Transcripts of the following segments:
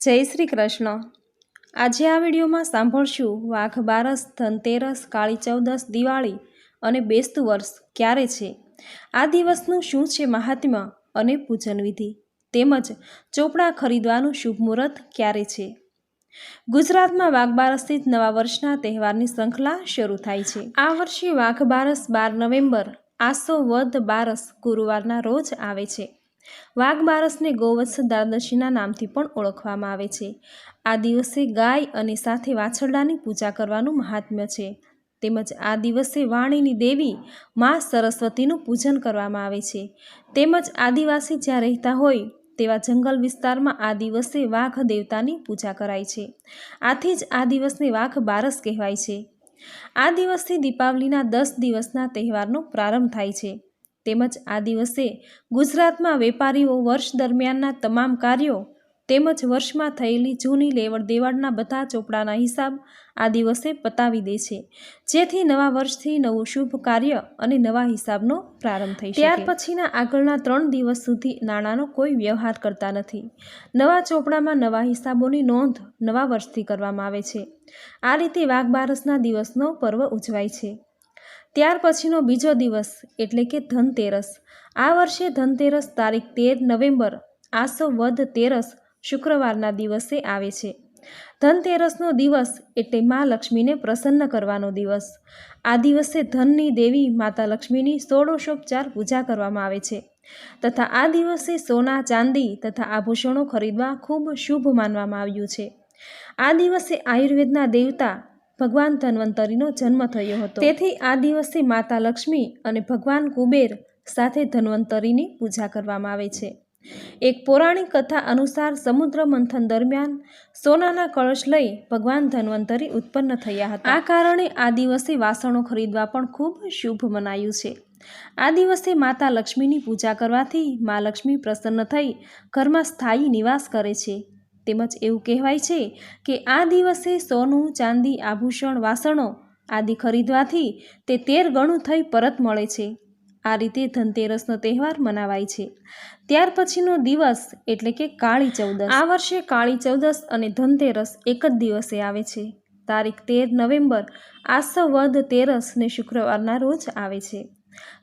જય શ્રી કૃષ્ણ. આજે આ વિડીયોમાં સાંભળશું વાઘ બારસ, ધનતેરસ, કાળી ચૌદસ, દિવાળી અને બેસતું વર્ષ ક્યારે છે? આ દિવસનું શું છે મહાત્મ્ય અને પૂજન વિધિ તેમજ ચોપડા ખરીદવાનું શુભ મુહૂર્ત ક્યારે છે? ગુજરાતમાં વાઘ બારસથી જ નવા વર્ષના તહેવારની શૃંખલા શરૂ થાય છે. આ વર્ષે વાઘ બારસ બાર નવેમ્બર, આસો વદ બારસ ગુરુવારના રોજ આવે છે. વાઘ બારસને ગૌવત્સ દ્વાદશીના નામથી પણ ઓળખવામાં આવે છે. આ દિવસે ગાય અને સાથે વાછરડાની પૂજા કરવાનું મહાત્મ્ય છે. તેમજ આ દિવસે વાણીની દેવી મા સરસ્વતીનું પૂજન કરવામાં આવે છે. તેમજ આદિવાસી જ્યાં રહેતા હોય તેવા જંગલ વિસ્તારમાં આ દિવસે વાઘ દેવતાની પૂજા કરાય છે. આથી જ આ દિવસને વાઘ બારસ કહેવાય છે. આ દિવસથી દીપાવલીના દસ દિવસના તહેવારનો પ્રારંભ થાય છે. તેમજ આ દિવસે ગુજરાતમાં વેપારીઓ વર્ષ દરમિયાનના તમામ કાર્યો તેમજ વર્ષમાં થયેલી જૂની લેવડ દેવડના બધા ચોપડાના હિસાબ આ દિવસે પતાવી દે છે. જેથી નવા વર્ષથી નવું શુભ કાર્ય અને નવા હિસાબનો પ્રારંભ થઈ ત્યાર પછીના આગળના ત્રણ દિવસ સુધી નાણાંનો કોઈ વ્યવહાર કરતા નથી. નવા ચોપડામાં નવા હિસાબોની નોંધ નવા વર્ષથી કરવામાં આવે છે. આ રીતે વાઘબારસના દિવસનો પર્વ ઉજવાય છે. ત્યાર પછીનો બીજો દિવસ, એટલે કે ધનતેરસ. આ વર્ષે ધનતેરસ તારીખ તેર નવેમ્બર, આસો વધ તેરસ શુક્રવારના દિવસે આવે છે. ધનતેરસનો દિવસ એટલે મા લક્ષ્મીને પ્રસન્ન કરવાનો દિવસ. આ દિવસે ધનની દેવી માતા લક્ષ્મીની ષોડશોપચાર પૂજા કરવામાં આવે છે. તથા આ દિવસે સોના, ચાંદી તથા આભૂષણો ખરીદવા ખૂબ શુભ માનવામાં આવ્યું છે. આ દિવસે આયુર્વેદના દેવતા ભગવાન ધન્વંતરીનો જન્મ થયો હતો. તેથી આ દિવસે માતા લક્ષ્મી અને ભગવાન કુબેર સાથે ધન્વંતરીની પૂજા કરવામાં આવે છે. એક પૌરાણિક કથા અનુસાર સમુદ્ર મંથન દરમિયાન સોનાના કળશ લઈ ભગવાન ધન્વંતરી ઉત્પન્ન થયા હતા. આ કારણે આ દિવસે વાસણો ખરીદવા પણ ખૂબ શુભ મનાયું છે. આ દિવસે માતા લક્ષ્મીની પૂજા કરવાથી મા લક્ષ્મી પ્રસન્ન થઈ ઘરમાં સ્થાયી નિવાસ કરે છે. તેમજ એવું કહેવાય છે કે આ દિવસે સોનું, ચાંદી, આભૂષણ, વાસણો આદિ ખરીદવાથી તે તેર ગણું થઈ પરત મળે છે. આ રીતે ધનતેરસનો તહેવાર મનાવાય છે. ત્યાર પછીનો દિવસ એટલે કે કાળી ચૌદસ. આ વર્ષે કાળી ચૌદસ અને ધનતેરસ એક જ દિવસે આવે છે. તારીખ તેર નવેમ્બર આસવદ તેરસ ને શુક્રવારના રોજ આવે છે.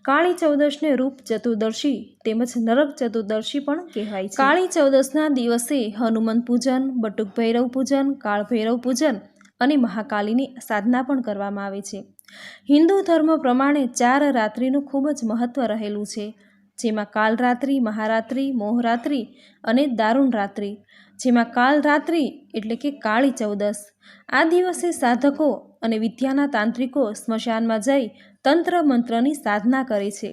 કાળી ચૌદશને રૂપ ચતુર્દશી તેમજ નરક ચતુર્દશી પણ કહેવાય છે. કાળી ચૌદશના દિવસે હનુમાન પૂજન, બટુક ભૈરવ પૂજન, કાળ ભૈરવ પૂજન અને મહાકાલીની સાધના પણ કરવામાં આવે છે. હિન્દુ ધર્મ પ્રમાણે ચાર રાત્રિનું ખૂબ જ મહત્ત્વ રહેલું છે, જેમાં કાલરાત્રિ, મહારાત્રિ, મોહરાત્રિ અને દારૂણ રાત્રિ જેમાં કાલરાત્રિ એટલે કે કાળી ચૌદશ. આ દિવસે સાધકો અને વિદ્યાના તાંત્રિકો સ્મશાનમાં જઈ તંત્ર મંત્રની સાધના કરે છે.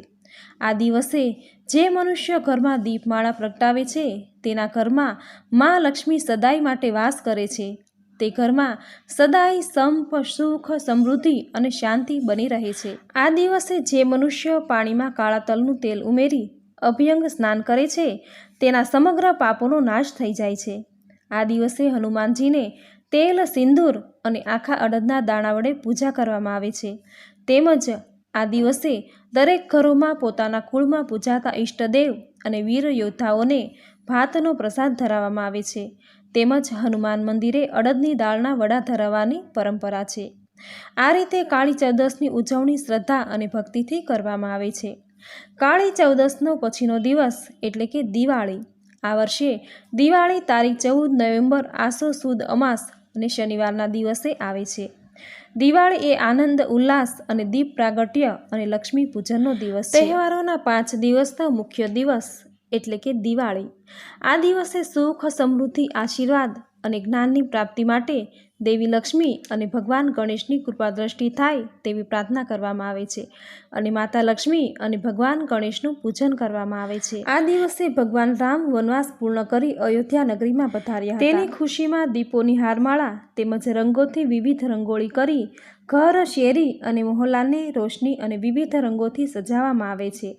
આ દિવસે જે મનુષ્ય ઘરમાં દીપમાળા પ્રગટાવે છે, તેના ઘરમાં મા લક્ષ્મી સદાય માટે વાસ કરે છે. તે ઘરમાં સદાય સંપ, સુખ, સમૃદ્ધિ અને શાંતિ બની રહે છે. આ દિવસે જે મનુષ્ય પાણીમાં કાળા તલનું તેલ ઉમેરી અભ્યંગ સ્નાન કરે છે, તેના સમગ્ર પાપોનો નાશ થઈ જાય છે. આ દિવસે હનુમાનજીને તેલ, સિંદૂર અને આખા અડદના દાણા વડે પૂજા કરવામાં આવે છે. તેમજ આ દિવસે દરેક ઘરોમાં પોતાના કુળમાં પૂજાતા ઈષ્ટદેવ અને વીર યોદ્ધાઓને ભાતનો પ્રસાદ ધરાવવામાં આવે છે. તેમજ હનુમાન મંદિરે અડદની દાળના વડા ધરાવવાની પરંપરા છે. આ રીતે કાળી ચૌદસની ઉજવણી શ્રદ્ધા અને ભક્તિથી કરવામાં આવે છે. કાળી ચૌદસનો પછીનો દિવસ એટલે કે દિવાળી. આ વર્ષે દિવાળી તારીખ ચૌદ નવેમ્બર આસો સુદ અમાસ અને શનિવારના દિવસે આવે છે. દિવાળી એ આનંદ, ઉલ્લાસ અને દીપ પ્રાગટ્ય અને લક્ષ્મી પૂજનનો દિવસ તહેવારોના પાંચ દિવસનો મુખ્ય દિવસ એટલે કે દિવાળી. આ દિવસે સુખ, સમૃદ્ધિ, આશીર્વાદ અને જ્ઞાનની પ્રાપ્તિ માટે દેવી લક્ષ્મી અને ભગવાન ગણેશની કૃપા દ્રષ્ટિ થાય તેવી પ્રાર્થના કરવામાં આવે છે. અને માતા લક્ષ્મી અને ભગવાન ગણેશનું પૂજન કરવામાં આવે છે. આ દિવસે ભગવાન રામ વનવાસ પૂર્ણ કરી અયોધ્યા નગરીમાં પધાર્યા તેની ખુશીમાં દીપોની હારમાળા તેમજ રંગોથી વિવિધ રંગોળી કરી ઘર શેરી અને મોહલ્લાને રોશની અને વિવિધ રંગોથી સજાવવામાં આવે છે.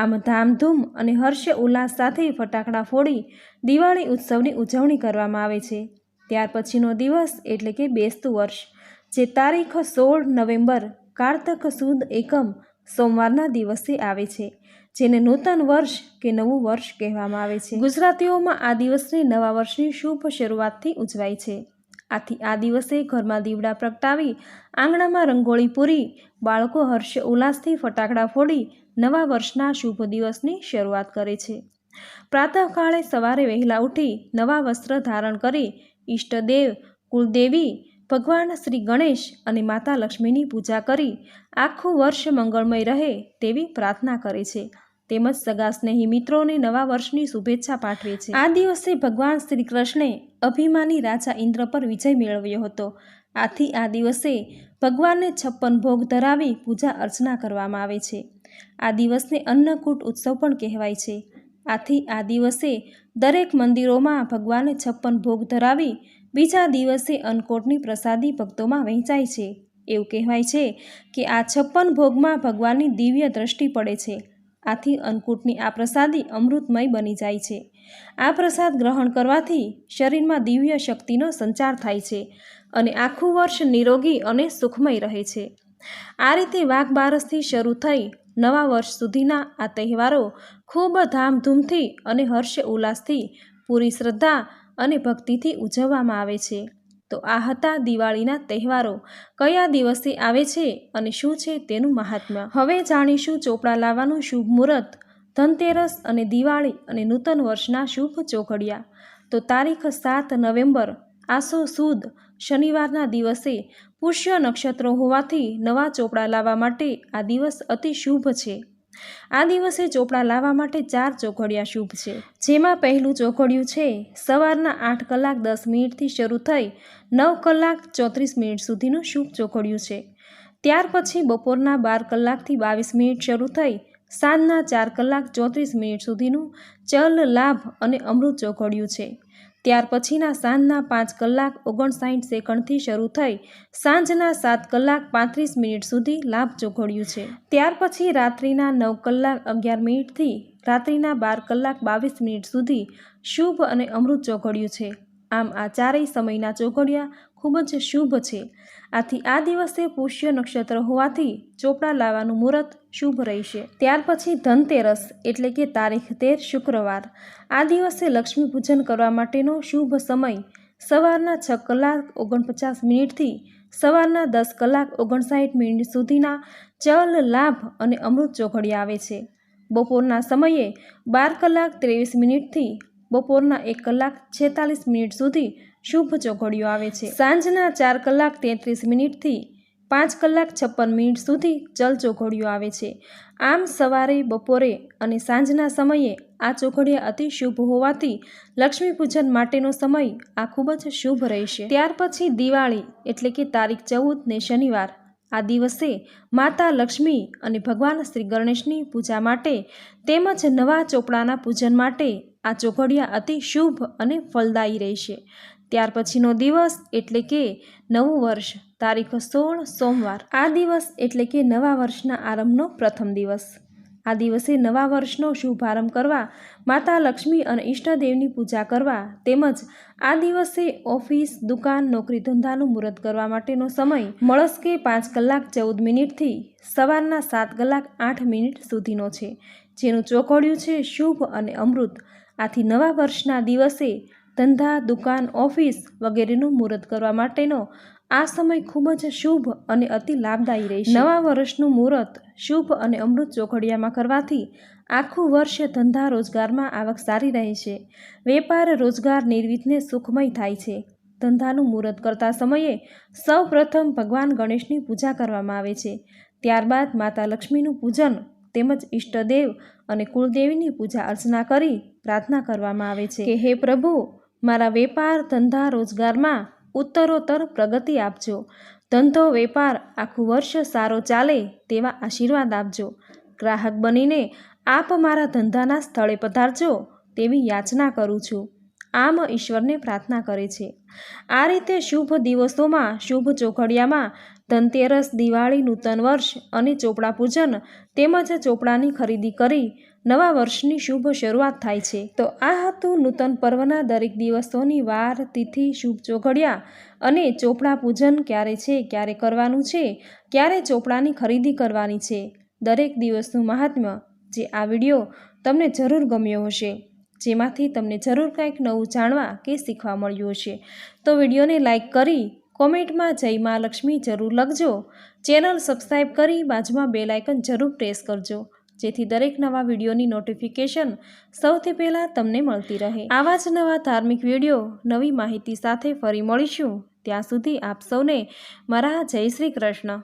આમ ધામધૂમ અને હર્ષ ઉલ્લાસ સાથે ફટાકડા ફોડી દિવાળી ઉત્સવની ઉજવણી કરવામાં આવે છે. ત્યાર પછીનો દિવસ એટલે કે બેસતું વર્ષ, જે તારીખ સોળ નવેમ્બર કારતક સુદ એકમ સોમવારના દિવસે આવે છે, જેને નૂતન વર્ષ કે નવું વર્ષ કહેવામાં આવે છે. ગુજરાતીઓમાં આ દિવસને નવા વર્ષની શુભ શરૂઆતથી ઉજવાય છે. આથી આ દિવસે ઘરમાં દીવડા પ્રગટાવી, આંગણામાં રંગોળી પૂરી, બાળકો હર્ષ ઉલ્લાસથી ફટાકડા ફોડી, નવા વર્ષના શુભ દિવસની શરૂઆત કરે છે. પ્રાતઃકાળે સવારે વહેલા ઉઠી નવા વસ્ત્ર ધારણ કરી, ઈષ્ટદેવ કુલદેવી ભગવાન શ્રી ગણેશ અને માતા લક્ષ્મીની પૂજા કરી, આખું વર્ષ મંગળમય રહે તેવી પ્રાર્થના કરે છે. તેમજ સગા સ્નેહી મિત્રોને નવા વર્ષની શુભેચ્છા પાઠવે છે. આ દિવસે ભગવાન શ્રી કૃષ્ણે અભિમાની રાજા ઇન્દ્ર પર વિજય મેળવ્યો હતો. આથી આ દિવસે ભગવાનને છપ્પન ભોગ ધરાવી પૂજા અર્ચના કરવામાં આવે છે. આ દિવસને અન્નકૂટ ઉત્સવ પણ કહેવાય છે. આથી આ દિવસે દરેક મંદિરોમાં ભગવાનને છપ્પન ભોગ ધરાવી બીજા દિવસે અન્નકોટની પ્રસાદી ભક્તોમાં વહેંચાય છે. એવું કહેવાય છે કે આ છપ્પન ભોગમાં ભગવાનની દિવ્ય દ્રષ્ટિ પડે છે. આથી અન્નકૂટની આ પ્રસાદી અમૃતમય બની જાય છે. આ પ્રસાદ ગ્રહણ કરવાથી શરીરમાં દિવ્ય શક્તિનો સંચાર થાય છે અને આખું વર્ષ નિરોગી અને સુખમય રહે છે. આ રીતે વાઘ બારસથી શરૂ થઈ નવા વર્ષ સુધીના આ તહેવારો ખૂબ ધામધૂમથી અને હર્ષ ઉલ્લાસથી પૂરી શ્રદ્ધા અને ભક્તિથી ઉજવવામાં આવે છે. તો આ હતા દિવાળીના તહેવારો. કયા દિવસે આવે છે અને શું છે તેનું મહાત્મ્ય? હવે જાણીશું ચોપડા લાવવાનું શુભ મુહૂર્ત, ધનતેરસ અને દિવાળી અને નૂતન વર્ષના શુભ ચોઘડિયા. તો તારીખ સાત નવેમ્બર, આસો સુદ, શનિવારના દિવસે પુષ્ય નક્ષત્રો હોવાથી નવા ચોપડા લાવવા માટે આ દિવસ અતિ શુભ છે. આ દિવસે ચોપડા લાવવા માટે ચાર ચોઘડિયા શુભ છે. જેમાં પહેલું ચોઘડિયું છે, સવારના આઠ કલાક દસ મિનિટથી શરૂ થઈ નવ કલાક ચોત્રીસ મિનિટ સુધીનું શુભ ચોઘડિયું છે. ત્યાર પછી બપોરના બાર કલાકથી બાવીસ મિનિટ શરૂ થઈ સાંજના ચાર કલાક ચોત્રીસ મિનિટ સુધીનું ચલ લાભ અને અમૃત ચોઘડિયું છે. ત્યાર પછીના સાંજના પાંચ કલાક ઓગણસાઠ સેકન્ડથી શરૂ થઈ સાંજના સાત કલાક પાંત્રીસ મિનિટ સુધી લાભ ચોઘડિયું છે. ત્યાર પછી રાત્રિના નવ કલાક અગિયાર મિનિટથી રાત્રિના બાર કલાક બાવીસ મિનિટ સુધી શુભ અને અમૃત ચોઘડ્યું છે. આમ આ ચારેય સમયના ચોઘડિયા ખૂબ જ શુભ છે. આથી આ દિવસે પુષ્ય નક્ષત્ર હોવાથી ચોપડા લાવવાનું મુહૂર્ત શુભ રહેશે. ત્યાર પછી ધનતેરસ, એટલે કે તારીખ તેર, શુક્રવાર. આ દિવસે લક્ષ્મી પૂજન કરવા માટેનો શુભ સમય સવારના છ કલાક ઓગણપચાસ મિનિટથી સવારના દસ કલાક ઓગણસાઠ મિનિટ સુધીના ચલ લાભ અને અમૃત ચોઘડી આવે છે. બપોરના સમયે બાર કલાક ત્રેવીસ મિનિટથી બપોરના એક કલાક છેતાલીસ મિનિટ સુધી શુભ ચોઘડિયો આવે છે. સાંજના ચાર કલાક તેત્રીસ મિનિટથી પાંચ કલાક છપ્પન મિનિટ સુધી ચલ ચોઘડિયો આવે છે. આમ સવારે, બપોરે અને સાંજના સમયે આ ચોઘડિયા અતિ શુભ હોવાથી લક્ષ્મી પૂજન માટેનો સમય આ ખૂબ જ શુભ રહેશે. ત્યાર પછી દિવાળી એટલે કે તારીખ ચૌદ ને શનિવાર. આ દિવસે માતા લક્ષ્મી અને ભગવાન શ્રી ગણેશની પૂજા માટે તેમજ નવા ચોપડાના પૂજન માટે આ ચોઘડિયા અતિ શુભ અને ફલદાયી રહેશે. ત્યાર પછીનો દિવસ એટલે કે નવું વર્ષ, તારીખ સોળ, સોમવાર. આ દિવસ એટલે કે નવા વર્ષના આરંભનો પ્રથમ દિવસ. આ દિવસે નવા વર્ષનો શુભારંભ કરવા, માતા લક્ષ્મી અને ઈષ્ટદેવની પૂજા કરવા તેમજ આ દિવસે ઓફિસ, દુકાન નોકરી ધંધાનું મુહૂર્ત કરવા માટેનો સમય મળસ્કે પાંચ કલાક ચૌદ મિનિટથી સવારના સાત કલાક આઠ મિનિટ સુધીનો છે. જેનું ચોકડ્યું છે શુભ અને અમૃત. આથી નવા વર્ષના દિવસે ધંધા, દુકાન, ઓફિસ વગેરેનું મુહૂર્ત કરવા માટેનો આ સમય ખૂબ જ શુભ અને અતિ લાભદાયી રહેશે. નવા વર્ષનું મુહૂર્ત શુભ અને અમૃત ચોઘડિયામાં કરવાથી આખું વર્ષ ધંધા રોજગારમાં આવક સારી રહે છે વેપાર, રોજગાર નિર્વિઘ્ને સુખમય થાય છે. ધંધાનું મુહૂર્ત કરતા સમયે સૌ પ્રથમ ભગવાન ગણેશની પૂજા કરવામાં આવે છે. ત્યારબાદ માતા લક્ષ્મીનું પૂજન તેમજ ઈષ્ટદેવ અને કુળદેવીની પૂજા અર્ચના કરી પ્રાર્થના કરવામાં આવે છે. કે હે પ્રભુ મારા વેપાર ધંધા રોજગારમાં ઉત્તરોત્તર પ્રગતિ આપજો. ધંધો, વેપાર આખું વર્ષ સારો ચાલે તેવા આશીર્વાદ આપજો. ગ્રાહક બનીને આપ મારા ધંધાના સ્થળે પધારજો તેવી યાચના કરું છું. આમ ઈશ્વરને પ્રાર્થના કરે છે. આ રીતે શુભ દિવસોમાં, શુભ ચોઘડિયામાં ધનતેરસ, દિવાળી, નૂતન વર્ષ અને ચોપડા પૂજન તેમજ ચોપડાની ખરીદી કરી નવા વર્ષની શુભ શરૂઆત થાય છે. તો આ હતું નૂતન પર્વના દરેક દિવસોની વાર, તિથિ, શુભ ચોઘડિયા અને ચોપડા પૂજન ક્યારે છે, ક્યારે કરવાનું છે, ક્યારે ચોપડાની ખરીદી કરવાની છે. દરેક દિવસનું મહાત્મ્ય જે આ વીડિયો તમને જરૂર ગમ્યો હશે, જેમાંથી તમને જરૂર કંઈક નવું જાણવા કે શીખવા મળ્યું હશે. તો વિડીયોને લાઈક કરી, કોમેન્ટમાં જય મા લક્ષ્મી જરૂર લખજો. ચેનલ સબસ્ક્રાઈબ કરી બાજુમાં બેલ આઇકન જરૂર પ્રેસ કરજો. જેથી દરેક નવા વિડીયોની નોટિફિકેશન સૌથી પહેલાં તમને મળતી રહે. આવા જ નવા ધાર્મિક વીડિયો, નવી માહિતી સાથે ફરી મળીશું. ત્યાં સુધી આપ સૌને મારા જય શ્રી કૃષ્ણ.